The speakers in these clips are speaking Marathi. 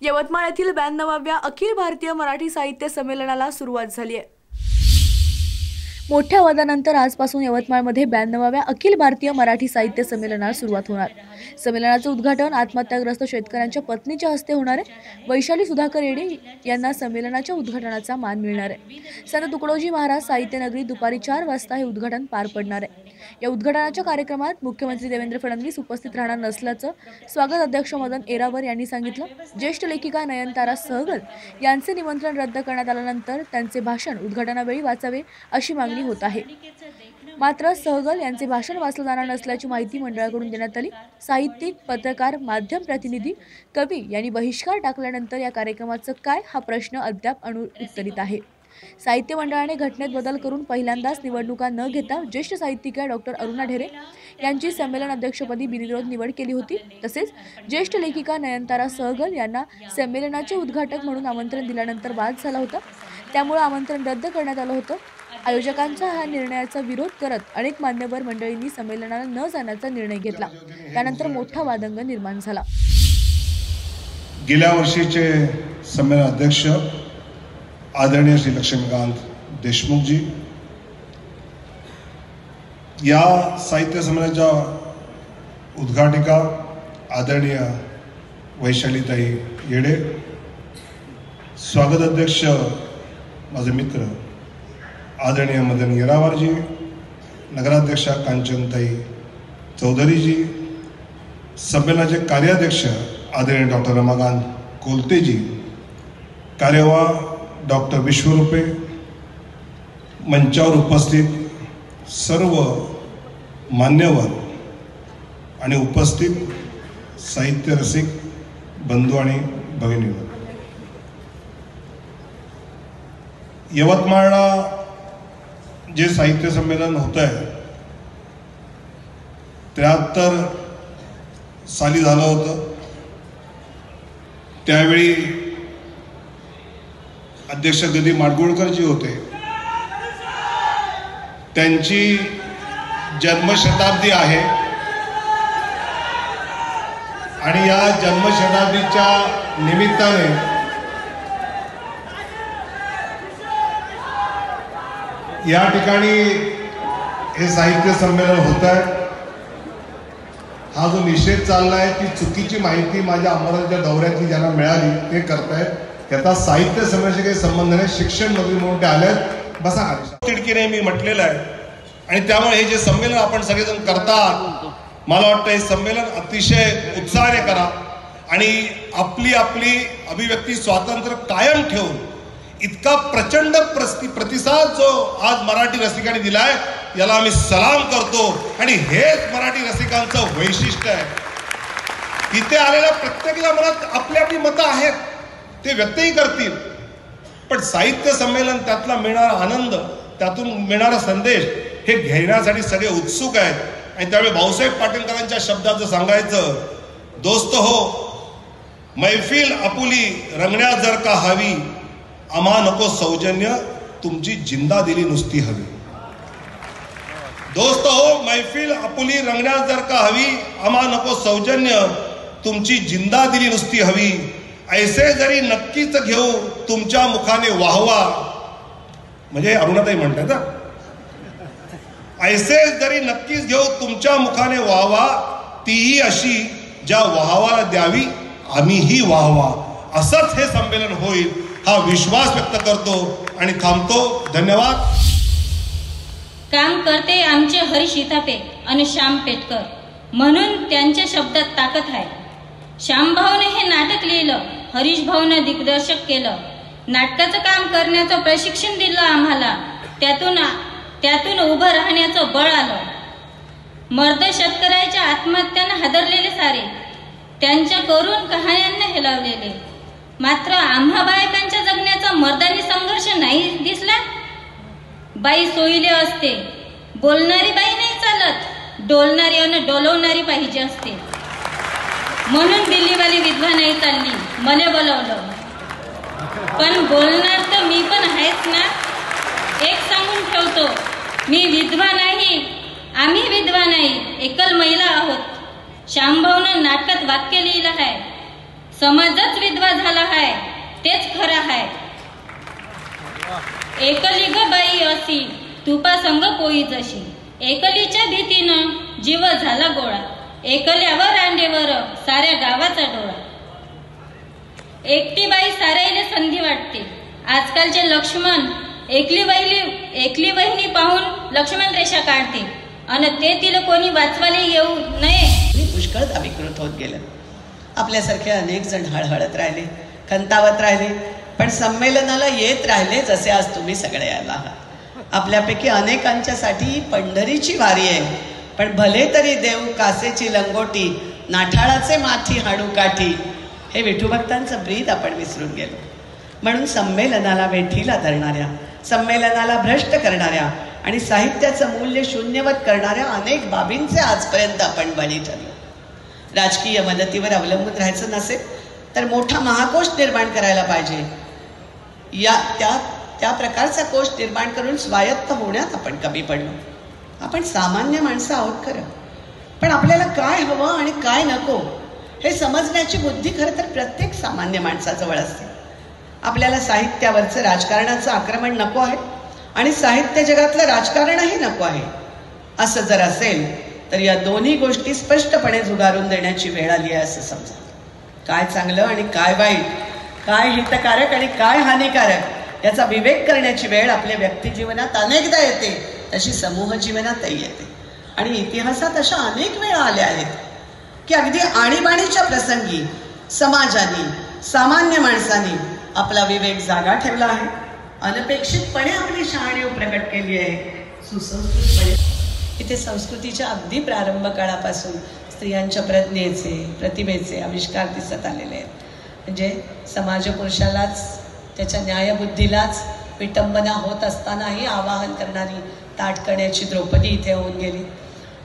यवतमाळ येथील ब्याण्णवाव्या अखिल भारतीय मराठी साहित्य संमेलनाला सुरुवात झाली आहे. मोठ्या वादानंतर आजपासून यवतमाळमध्ये ब्याण्णवाव्या अखिल भारतीय मराठी साहित्य संमेलनाला सुरुवात होणार. संमेलनाचं उद्घाटन आत्महत्याग्रस्त शेतकऱ्यांच्या पत्नीच्या हस्ते होणार आहे. वैशाली सुधाकर येडे यांना संमेलनाच्या उद्घाटनाचा मान मिळणार आहे. संत तुकडोजी महाराज साहित्य नगरी दुपारी चार वाजता हे उद्घाटन पार पडणार आहे. या उद्घाटनाच्या कार्यक्रमात मुख्यमंत्री देवेंद्र फडणवीस उपस्थित राहणार नसल्याचं स्वागत अध्यक्ष मदन एरावर यांनी सांगितलं. ज्येष्ठ लेखिका नयनतारा सहगल यांचे निमंत्रण रद्द करण्यात आल्यानंतर त्यांचे भाषण उद्घाटनावेळी वाचावे अशी मागणी होत आहे. मात्र सहगल यांचे भाषण वाचलं जाणार नसल्याची माहिती मंडळाकडून देण्यात आली. साहित्यिक पत्रकार माध्यम प्रतिनिधी कवी यांनी बहिष्कार टाकल्यानंतर या कार्यक्रमाचं काय हा प्रश्न अद्याप अनुत्तरित आहे. साहित्य मंडळाने घटनेत बदल करून पहिल्यांदाच निवडणुका न घेता ज्येष्ठ साहित्यिका डॉक्टर अरुणा ढेरे यांची संमेलन अध्यक्षपदी बिनविरोध निवड केली होती. तसेच ज्येष्ठ लेखिका नयनतारा सहगल यांना संमेलनाचे उद्घाटक म्हणून आमंत्रण दिल्यानंतर वाद झाला होता. त्यामुळे आमंत्रण रद्द करण्यात आलं होतं. आयोजकांचा हा निर्णयाचा विरोध करत अनेक मान्यवर मंडळींनी संमेलनाला न जाण्याचा निर्णय घेतला. त्यानंतर मोठा वादंग निर्माण झाला. गेल्या वर्षीचे संमेलन अध्यक्ष आदरणीय श्री लक्ष्मीकांत देशमुखजी या साहित्य संमेलनाच्या उद्घाटिका आदरणीय वैशालीताई येडे स्वागत अध्यक्ष माझे मित्र आदरणीय मदन येरावारजी नगराध्यक्षा कांचनताई चौधरीजी संमेलनाचे कार्याध्यक्ष आदरणीय डॉक्टर रमाकांत कोलतेजी कार्यवाह डॉक्टर विश्वरूपे मंचावर उपस्थित सर्व मान्यवर आणि उपस्थित साहित्य रसिक बंधू आणि भगिनीवर यवतमाळला जे साहित्य संमेलन होत आहे त्र्याहत्तर साली झालं होतं. त्यावेळी अध्यक्ष गदी माडगुळकरजी होते. त्यांची जन्मशताब्दी आहे. आणि या जन्मशताब्दीच्या निमित्ताने या ठिकाणी हे साहित्य संमेलन होत आहे. हा जो निषेध चाललाय ती चुकीची माहिती माझ्या अमरावतीच्या दौऱ्यातली ज्यांना मिळाली ते करतायत. त्याचा साहित्य संमेलनाशी काही संबंध नाही शिक्षण मंत्री म्हणून ते आलेत बसा तिडकीने मी म्हटलेलं आहे. आणि त्यामुळे हे जे संमेलन आपण सगळेजण करतात मला वाटतं हे संमेलन अतिशय उत्साहाने करा. आणि आपली आपली अभिव्यक्ती स्वातंत्र्य कायम ठेवून इतका प्रचंड प्रतिसाद जो आज मराठी रसिकांनी दिलाय याला आम्ही सलाम करतो. आणि हेच मराठी रसिकांचं वैशिष्ट्य आहे. इथे आलेल्या प्रत्येकाच्या मनात आपली आपली मतं आहेत. ते व्यक्तही करतील. पण साहित्य संमेलन त्यातला मिळणारा आनंद त्यातून मिळणारा संदेश हे घेण्यासाठी सगळे उत्सुक आहेत. आणि त्यावेळी भाऊसाहेब पाटीलकरांच्या शब्दाचं सांगायचं दोस्त हो मैफिल आपुली रंगण्या जर का हवी आम्हा नको सौजन्य तुमची जिंदा दिली नुसती हवी. दोस्त हो मैफिल आपुली रंगण्यास जर का हवी आम्हा नको सौजन्य तुमची जिंदा दिली नुसती हवी. ऐसे जरी नक्कीच घेऊ तुमच्या मुखाने वाहवा. म्हणजे अरुणाताई म्हणतात ऐसे जरी नक्कीच घेऊ तुमच्या मुखाने वाहवा तीही अशी ज्या वाहवाला द्यावी आम्हीही वाहवा. असंच हे संमेलन होईल. हा विश्वास व्यक्त करतो आणि थांबतो. धन्यवाद. काम करते आमचे हरीश इथापे आणि श्याम पेटकर. म्हणून त्यांच्या शब्दात ताकद आहे. श्यामभाऊने हे नाटक लिहिलं हरीश भाऊनं दिग्दर्शक केलं. नाटकाचं काम करण्याचं प्रशिक्षण दिलं आम्हाला. त्यातून त्यातून उभं राहण्याचं बळ आलं. मर्द शेतकऱ्याच्या आत्महत्यानं हादरलेले सारे. त्यांच्या करून कहाण्यांना हेलावलेले मात्र आम्हा बायकांच्या जगण्याचा मर्दानी संघर्ष नाही दिसला? बाई सोयले असते. बोलणारी बाई नाही चालत. डोलणारी आणि डोलवणारी पाहिजे असते. म्हणून दिल्लीवाली विधवा नाही चालली. मने बोलवलं. पण बोलणार तर मी पण आहेच ना? एक सांगून ठेवतो. मी विधवा नाही. आम्ही विधवा नाही. एकल महिला आहोत. श्यामभाऊनं नाटकात वाक्य लिहिलं आहे. समाजच विधवा झाला हाय तेच खरं हाय. एकली ग बाई असी तुपा संग पोई जशी. एकलीच्या भीतीनं जीव झाला गोळा. एकल्यावर रांडेवर साऱ्या गावाचा डोळा. एकटी बाई साऱ्याला संधी वाटते. आजकालचे लक्ष्मण एकली वहिली एकली वहिनी पाहून लक्ष्मण रेषा काढते. आणि ते तिला कोणी वाचवायला येऊ नये. आणि पुष्कळ होत गेलं. आपल्यासारखे अनेक जण हळहळत राहिले खंतावत राहिले पण संमेलनाला येत राहिले जसे आज तुम्ही सगळे यायला आहात आपल्यापैकी अनेकांच्यासाठी ही पंढरीची वारी आहे पण भले तरी देव कासेची लंगोटी नाठाळाचे माथी हाडू काठी हे विठूभक्तांचं ब्रीद आपण विसरून गेलो. म्हणून संमेलनाला वेठीला धरणाऱ्या संमेलनाला भ्रष्ट करणाऱ्या आणि साहित्याचं मूल्य शून्यवत करणाऱ्या अनेक बाबींचे आजपर्यंत आपण बळी ठरलो. राजकीय मदतीवर अवलंबून राहायचं नसेल तर मोठा महाकोश निर्माण करायला पाहिजे. या त्या त्या प्रकारचा कोश निर्माण करून स्वायत्त होण्यात आपण कमी पडलो. आपण सामान्य माणसं आहोत खरं. पण आपल्याला काय हवं आणि काय नको हे समजण्याची बुद्धी खरं तर प्रत्येक सामान्य माणसाजवळ असते. आपल्याला साहित्यावरचं राजकारणाचं आक्रमण नको आहे आणि साहित्य जगातलं राजकारणही नको आहे. असं जर असेल तर या दोन्ही गोष्टी स्पष्टपणे झुगारून देण्याची वेळ आली आहे असं समजा. काय चांगलं आणि काय वाईट काय हितकारक आणि काय हानिकारक याचा विवेक करण्याची वेळ आपल्या व्यक्तिजीवनात अनेकदा येते तशी समूह जीवनातही येते. आणि इतिहासात अशा अनेक वेळा आल्या आहेत की अगदी आणीबाणीच्या प्रसंगी समाजाने सामान्य माणसाने आपला विवेक जागा ठेवला आहे. अनपेक्षितपणे आपली शहाणीव प्रकट केली आहे. सुसंस्कृतपणे. इथे संस्कृतीच्या अगदी प्रारंभ काळापासून स्त्रियांच्या प्रज्ञेचे प्रतिभेचे आविष्कार दिसत आलेले आहेत. म्हणजे समाजपुरुषालाच त्याच्या न्यायबुद्धीलाच विटंबना होत असतानाही आवाहन करणारी ताटकण्याची द्रौपदी इथे होऊन गेली.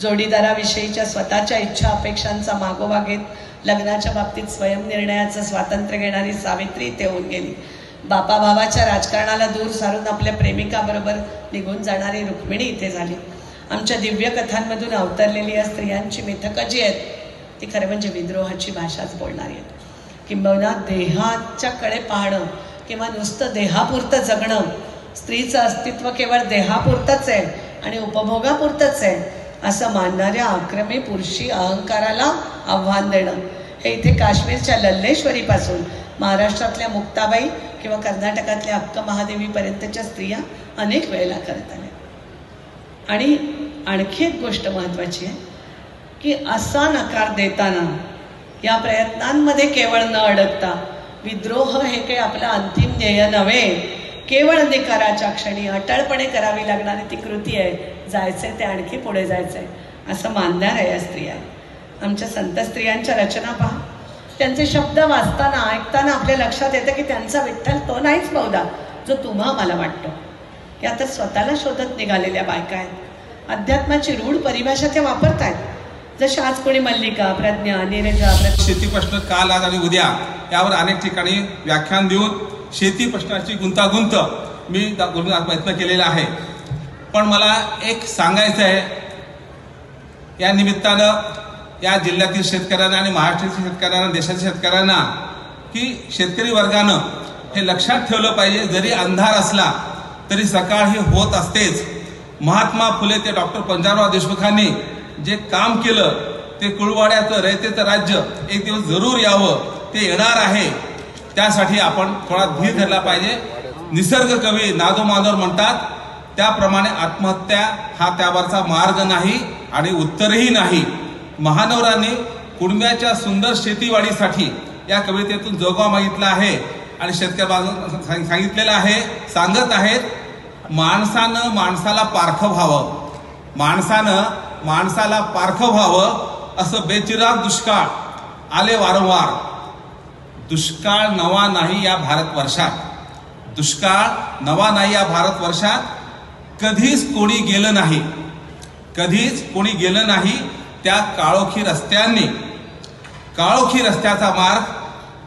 जोडीदाराविषयीच्या स्वतःच्या इच्छा अपेक्षांचा मागोवा घेत लग्नाच्या बाबतीत स्वयंनिर्णयाचं स्वातंत्र्य घेणारी सावित्री इथे होऊन गेली. बापाभावाच्या राजकारणाला दूर सारून आपल्या प्रेमिकाबरोबर निघून जाणारी रुक्मिणी इथे झाली. आमच्या दिव्य कथांमधून अवतरलेली या स्त्रियांची मिथकं जी आहेत ती खरं म्हणजे विद्रोहाची भाषाच बोलणारी आहेत. किंबहुना देहाच्या कडे पाहणं किंवा नुसतं देहापुरतं जगणं स्त्रीचं अस्तित्व केवळ देहापुरतंच आहे आणि उपभोगापुरतंच आहे असं मानणाऱ्या आक्रमी पुरुषी अहंकाराला आव्हान देणं. हे इथे काश्मीरच्या लल्लेश्वरीपासून महाराष्ट्रातल्या मुक्ताबाई किंवा कर्नाटकातल्या अक्क महादेवीपर्यंतच्या स्त्रिया अनेक वेळेला करत आल्या. आणि आणखी एक गोष्ट महत्त्वाची आहे की असा नकार देताना या प्रयत्नांमध्ये केवळ न अडकता विद्रोह हे काही आपलं अंतिम ध्येय नव्हे केवळ निकाराच्या क्षणी अटळपणे करावी लागणारी ती कृती आहे जायचंय ते आणखी पुढे जायचंय असं मानणार आहे या स्त्रिया. आमच्या संत स्त्रियांच्या रचना पहा. त्यांचे शब्द वाचताना ऐकताना आपल्या लक्षात येतं की त्यांचा विठ्ठल तो नाहीच बहुधा जो तुम्हा मला वाटतो. या तर स्वतःला शोधत निघालेल्या बायका आहेत. अध्यात्माची रूढ परिभाषा त्या वापरतायत. जसे आज कोणी मल्लिका प्रज्ञा नीरजा प्र शेती प्रश्न काल आज आणि उद्या यावर अनेक ठिकाणी व्याख्यान देऊन शेती प्रश्नाची गुंतागुंत मी बोलण्याचा प्रयत्न केलेला आहे. पण मला एक सांगायचं आहे. या निमित्तानं या जिल्ह्यातील शेतकऱ्यांना आणि महाराष्ट्रातील शेतकऱ्यांना देशातील शेतकऱ्यांना की शेतकरी वर्गानं हे लक्षात ठेवलं पाहिजे जरी अंधार असला तरी सकाळ ही होत असतेच. महात्मा फुले ते डॉक्टर पंजाबराव देशमुखांनी जे काम केलं ते कुळवाड्याचं रयतेचं राज्य एक दिवस जरूर यावं ते येणार आहे. त्यासाठी आपण थोडा धीर धरला पाहिजे. निसर्ग कवी नादो माधवर म्हणतात त्याप्रमाणे आत्महत्या हा त्यावरचा मार्ग नाही आणि उत्तरही नाही. महानवरांनी कुणब्याच्या सुंदर शेतीवाडीसाठी या कवितेतून जोगवा मागितला आहे आणि शेतकऱ्या सांगितलेलं आहे सांगत आहेत माणसानं माणसाला पारखं व्हावं. माणसानं माणसाला पारखं व्हावं असं बेचिराग दुष्काळ आले वारंवार. दुष्काळ नवा नाही या भारतवर्षात. दुष्काळ नवा नाही या भारतवर्षात. कधीच कोणी गेलं नाही. कधीच कोणी गेलं नाही त्या काळोखी रस्त्यांनी. काळोखी रस्त्याचा मार्ग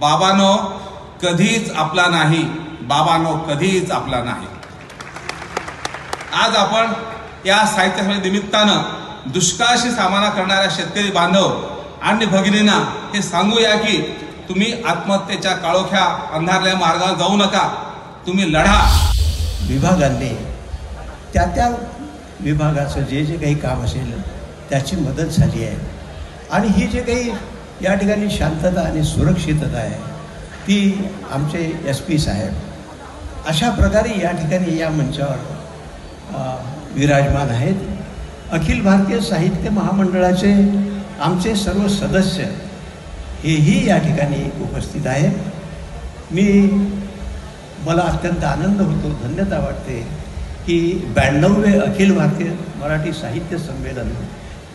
बाबानो कधीच आपला नाही. बाबानो कधीच आपला नाही. आज आपण या साहित्य निमित्तानं दुष्काळाशी सामना करणाऱ्या शेतकरी बांधव आणि भगिनींना हे सांगूया की तुम्ही आत्महत्येच्या काळोख्या अंधारल्या मार्गावर जाऊ नका. तुम्ही लढा. विभागांनी त्या त्या विभागाचं जे जे काही काम असेल त्याची मदत झाली आहे. आणि ही जे काही या ठिकाणी शांतता आणि सुरक्षितता आहे ती आमचे एस पी साहेब अशा प्रकारे या ठिकाणी या मंचावर विराजमान आहेत. अखिल भारतीय साहित्य महामंडळाचे आमचे सर्व सदस्य हेही या ठिकाणी उपस्थित आहेत. मी मला अत्यंत आनंद होतो धन्यता वाटते की ब्याण्णववे अखिल भारतीय मराठी साहित्य संमेलन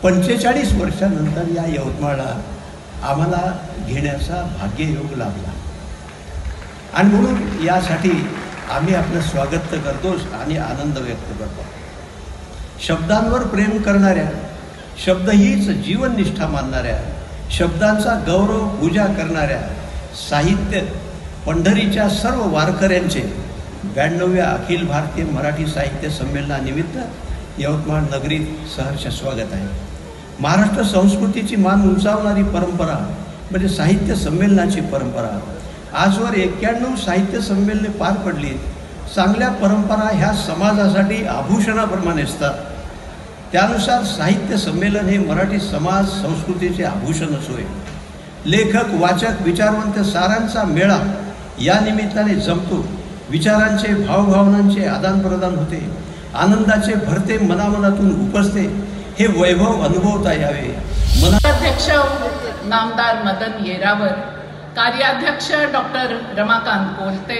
पंचेचाळीस वर्षानंतर या यवतमाळला आम्हाला घेण्याचा भाग्ययोग लाभला. आणि म्हणून यासाठी आम्ही आपलं स्वागत तर करतोच आणि आनंद व्यक्त करतो. शब्दांवर प्रेम करणाऱ्या शब्द हीच जीवननिष्ठा मानणाऱ्या शब्दांचा गौरव पूजा करणाऱ्या साहित्य पंढरीच्या सर्व वारकऱ्यांचे ब्याण्णव्या अखिल भारतीय मराठी साहित्य संमेलनानिमित्त यवतमाळ नगरीत सहर्ष स्वागत आहे. महाराष्ट्र संस्कृतीची मान उंचावणारी परंपरा म्हणजे साहित्य संमेलनाची परंपरा आजवर एक्क्याण्णव साहित्य संमेलने पार पडली चांगल्या परंपरा ह्या समाजासाठी आभूषणाप्रमाणे असतात. त्यानुसार साहित्य संमेलन हे मराठी समाज संस्कृतीचे आभूषणच होय लेखक वाचक विचारवंत सारांचा मेळा या निमित्ताने जमतो. विचारांचे भावभावनांचे आदानप्रदान होते. आनंदाचे भरते मनामनातून उपसते. हे वैभव अनुभवता यावे. मनाध्यक्ष नामदार मदन येरावर कार्याध्यक्ष डॉक्टर रमाकांत कोलते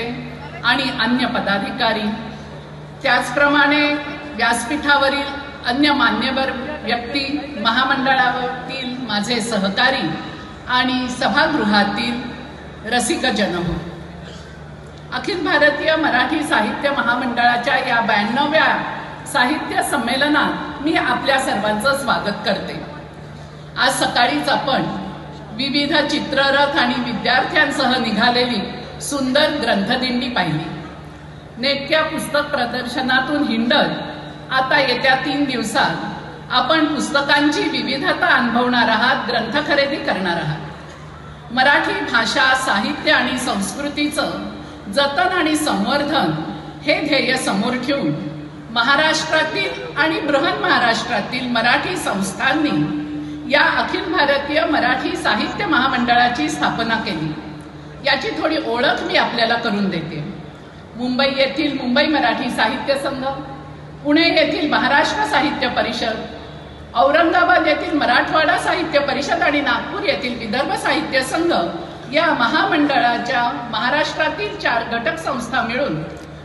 आणि अन्य पदाधिकारी. त्याचप्रमाणे व्यासपीठावरील अन्य मान्यवर व्यक्ती महामंडळावरील माझे सहकारी आणि सभागृहातील रसिकजन हो अखिल भारतीय मराठी साहित्य महामंडळाच्या या ब्याण्णव्या साहित्य संमेलनात मी आपल्या सर्वांचं स्वागत करते. आज सकाळीच आपण विविध चित्ररथ आणि विद्यार्थ्यांसह निघालेली सुंदर ग्रंथदिंडी पाहिली. नेटक्या पुस्तक प्रदर्शनातून हिंडत आता येत्या तीन दिवसात आपण पुस्तकांची विविधता अनुभवणार आहात ग्रंथ खरेदी करणार आहात. मराठी भाषा साहित्य आणि संस्कृतीचं जतन आणि संवर्धन हे ध्येय समोर ठेवून महाराष्ट्रातील आणि बृहन महाराष्ट्रातील मराठी संस्थांनी या अखिल भारतीय मराठी साहित्य महामंडळाची स्थापना केली. याची थोडी ओळख मी आपल्याला करून देते. मुंबई येथील मुंबई मराठी साहित्य संघ पुणे येथील महाराष्ट्र साहित्य परिषद औरंगाबाद येथील मराठवाडा साहित्य परिषद आणि नागपूर येथील विदर्भ साहित्य संघ या महामंडळाच्या महाराष्ट्रातील चार घटक संस्था मिळून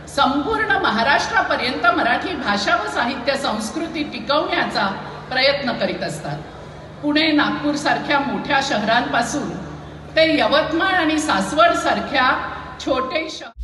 संपूर्ण महाराष्ट्रापर्यंत मराठी भाषा व साहित्य संस्कृती टिकवण्याचा प्रयत्न करीत असतात. पुणे नागपूर सारख्या मोठ्या शहरांपासून ते यवतमाळ आणि सासवड सारख्या छोटे शहर